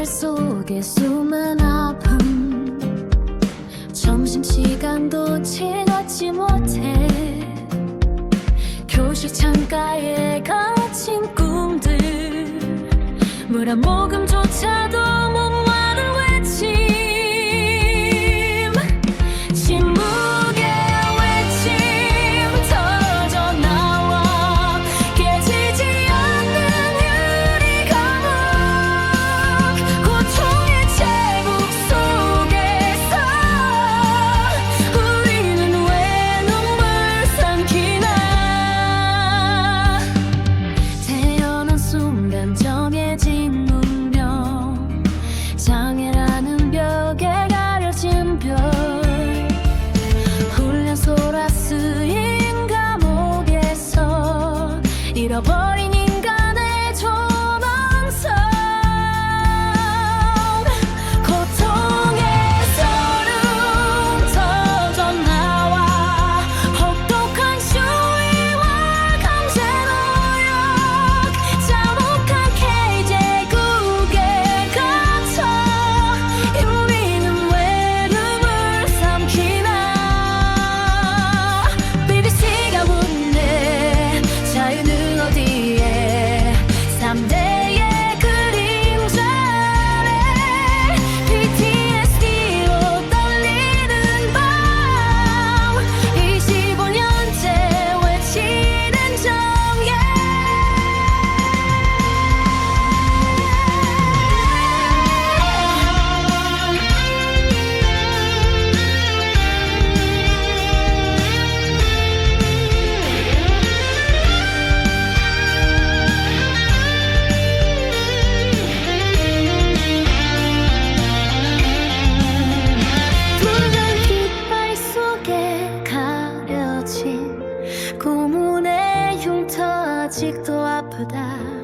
발 속에 숨은 아픔. 점심시간도 지나지 못해. 교실 창가에 갇힌 꿈들. 물 한 모금조차도 아직도 아프다.